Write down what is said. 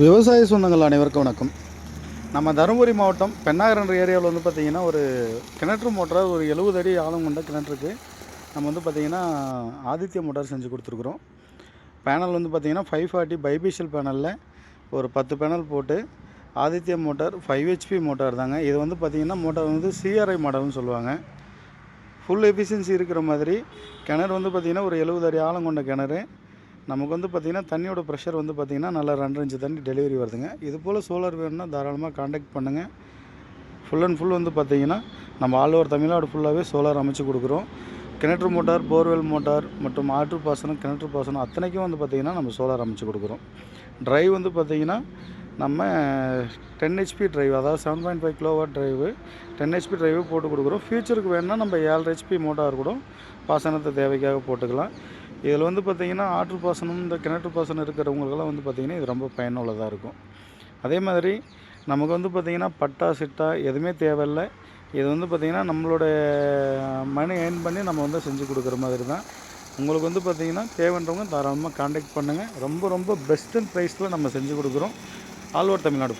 விவசாய சொந்தங்கள் அனைவருக்கும் வணக்கம். நம்ம தருமபுரி மாவட்டம் பெண்ணாகரன் ஏரியாவில் வந்து பார்த்திங்கன்னா ஒரு கிணற்று மோட்டார் ஒரு எழுபது அடி ஆழம் கொண்ட கிணற்றுக்கு நம்ம வந்து பார்த்திங்கன்னா ஆதித்ய மோட்டார் செஞ்சு கொடுத்துருக்குறோம். பேனல் வந்து பார்த்திங்கன்னா ஃபைவ் ஃபார்ட்டி பைபிஷியல் பேனலில் ஒரு பத்து பேனல் போட்டு Aditya motor five HP motor தாங்க. இது வந்து பார்த்திங்கன்னா மோட்டார் வந்து சிஆர்ஐ மாடல்னு சொல்லுவாங்க. ஃபுல் எஃபிஷியன்சி இருக்கிற மாதிரி கிணறு வந்து பார்த்திங்கன்னா ஒரு எழுபது அடி ஆழம் கொண்ட கிணறு. நமக்கு வந்து பார்த்திங்கன்னா தண்ணியோட ப்ரெஷர் வந்து பார்த்திங்கன்னா நல்லா ரெண்டரை இன்ச்சு தண்ணி டெலிவரி வருதுங்க. இது போல் சோலார் வேணும்னா தாராளமாக காண்டாக்ட் பண்ணுங்கள் ஃபுல் அண்ட் ஃபுல் வந்து பார்த்திங்கன்னா நம்ம ஆல் ஓவர் தமிழ்நாடு ஃபுல்லாகவே சோலார் அமைச்சு கொடுக்குறோம். கிணற்று மோட்டார் போர்வெல் மோட்டார் மற்றும் ஆற்று பாசனம் கிணற்று பாசனம் அத்தனைக்கும் வந்து பார்த்திங்கன்னா நம்ம சோலார் அமைச்சு கொடுக்குறோம். ட்ரைவ் வந்து பார்த்திங்கன்னா நம்ம டென் ஹெச்பி ட்ரைவ் அதாவது seven point five kilowatt drive ten HP drive போட்டு கொடுக்குறோம். ஃபியூச்சருக்கு வேணுன்னா நம்ம ஏழு ஹெச்பி மோட்டார் கூட பாசனத்தை தேவைக்காக போட்டுக்கலாம். இதில் வந்து பார்த்திங்கன்னா ஆற்று பாசனம் இந்த கிணற்று பாசனம் இருக்கிறவங்களுக்கெல்லாம் வந்து பார்த்திங்கன்னா இது ரொம்ப பயனுள்ளதாக இருக்கும். அதே மாதிரி நமக்கு வந்து பார்த்திங்கன்னா பட்டா சிட்டா எதுவுமே தேவையில்லை. இது வந்து பார்த்திங்கன்னா நம்மளோட மணி ஏர்ன் பண்ணி நம்ம வந்து செஞ்சு கொடுக்குற மாதிரி தான். உங்களுக்கு வந்து பார்த்திங்கன்னா தேவைன்றவங்க தாராளமாக காண்டாக்ட் பண்ணுங்கள் ரொம்ப ரொம்ப பெஸ்ட் ப்ரைஸில் நம்ம செஞ்சு கொடுக்குறோம். All over Tamil Nadu.